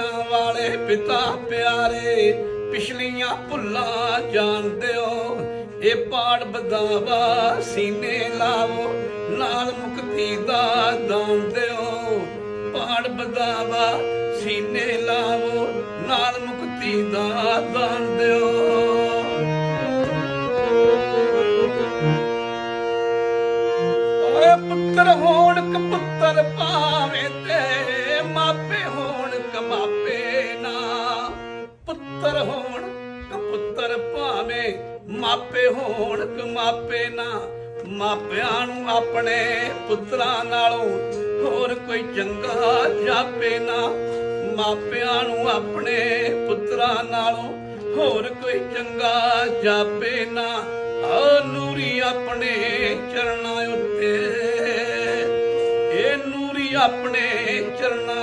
ਦੁਨੀਆ ਵਾਲੇ ਪਿਤਾ ਪਿਆਰੇ, ਪਿਛਲੀਆਂ ਭੁੱਲਾਂ ਜਾਣਦੇ ਹੋ ਇਹ ਪਾੜ ਬਦਾਵਾ ਸੀਨੇ ਲਾਵੋ ਨਾਲ ਮੁਕਤੀ ਦਾ ਦਾਨ ਦਿਓ। ਪਾੜ ਬਦਾਵਾ ਸੀਨੇ ਲਾਵੋ ਨਾਲ ਮੁਕਤੀ ਦਾ ਦਾਨ ਦਿਓ। ਪੁੱਤਰ ਹੋਣ ਕਪੁੱਤਰ ਭਾਵੇਂ ਪੁੱਤਰ ਹੋਣ, ਕਪੁੱਤਰ ਭਾਵੇਂ ਮਾਪੇ ਹੋਣ ਕਮਾਪੇ ਨਾ। ਮਾਪਿਆਂ ਨੂੰ ਆਪਣੇ ਪੁੱਤਰਾਂ ਨਾਲੋਂ ਹੋਰ ਕੋਈ ਚੰਗਾ ਜਾਪੇ ਨਾ। ਮਾਪਿਆਂ ਨੂੰ ਆਪਣੇ ਪੁੱਤਰਾਂ ਨਾਲੋਂ ਹੋਰ ਕੋਈ ਚੰਗਾ ਜਾਪੇ ਨਾ। ਆ ਨੂਰੀ ਆਪਣੇ ਚਰਨਾਂ ਉੱਤੇ, ਇਹ ਨੂਰੀ ਆਪਣੇ ਚਰਨਾਂ